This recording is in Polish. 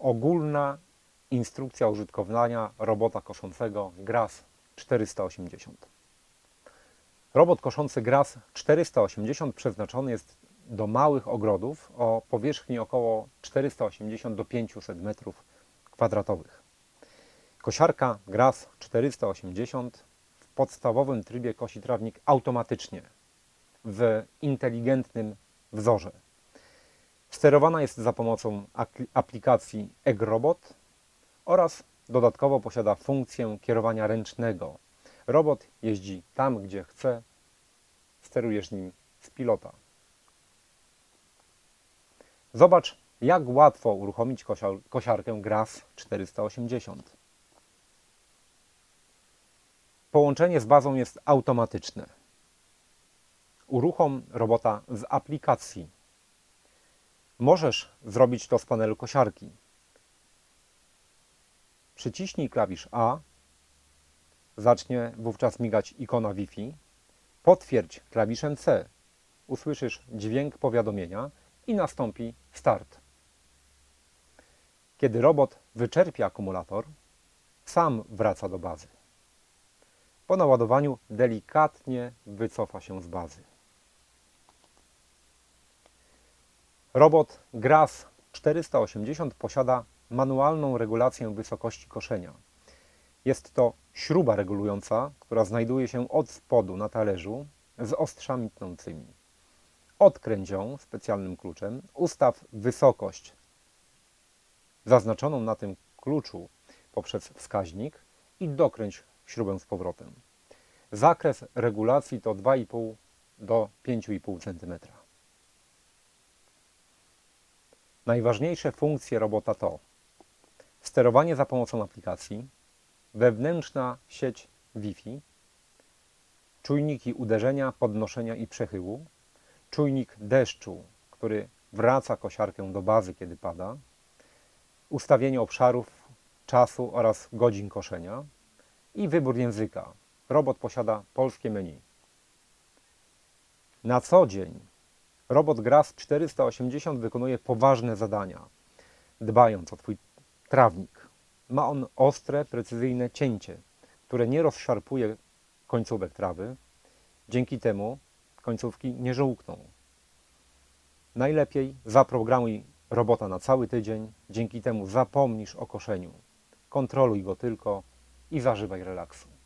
Ogólna instrukcja użytkowania robota koszącego GRAS 480. Robot koszący GRAS 480 przeznaczony jest do małych ogrodów o powierzchni około 480 do 500 m2. Kosiarka GRAS 480 w podstawowym trybie kosi trawnik automatycznie w inteligentnym wzorze. Sterowana jest za pomocą aplikacji EgRobot oraz dodatkowo posiada funkcję kierowania ręcznego. Robot jeździ tam, gdzie chce, sterujesz nim z pilota. Zobacz, jak łatwo uruchomić kosia- kosiarkę GRAS 480. Połączenie z bazą jest automatyczne. Uruchom robota z aplikacji. Możesz zrobić to z panelu kosiarki. Przyciśnij klawisz A. Zacznie wówczas migać ikona Wi-Fi. Potwierdź klawiszem C. Usłyszysz dźwięk powiadomienia i nastąpi start. Kiedy robot wyczerpie akumulator, sam wraca do bazy. Po naładowaniu delikatnie wycofa się z bazy. Robot GRAS 480 posiada manualną regulację wysokości koszenia. Jest to śruba regulująca, która znajduje się od spodu na talerzu z ostrzami tnącymi. Odkręć ją specjalnym kluczem, ustaw wysokość zaznaczoną na tym kluczu poprzez wskaźnik i dokręć śrubę z powrotem. Zakres regulacji to 2,5 do 5,5 cm. Najważniejsze funkcje robota to sterowanie za pomocą aplikacji, wewnętrzna sieć Wi-Fi, czujniki uderzenia, podnoszenia i przechyłu, czujnik deszczu, który wraca kosiarkę do bazy, kiedy pada, ustawienie obszarów, czasu oraz godzin koszenia i wybór języka. Robot posiada polskie menu. Na co dzień robot GRAS 480 wykonuje poważne zadania, dbając o Twój trawnik. Ma on ostre, precyzyjne cięcie, które nie rozszarpuje końcówek trawy. Dzięki temu końcówki nie żółkną. Najlepiej zaprogramuj robota na cały tydzień, dzięki temu zapomnisz o koszeniu. Kontroluj go tylko i zażywaj relaksu.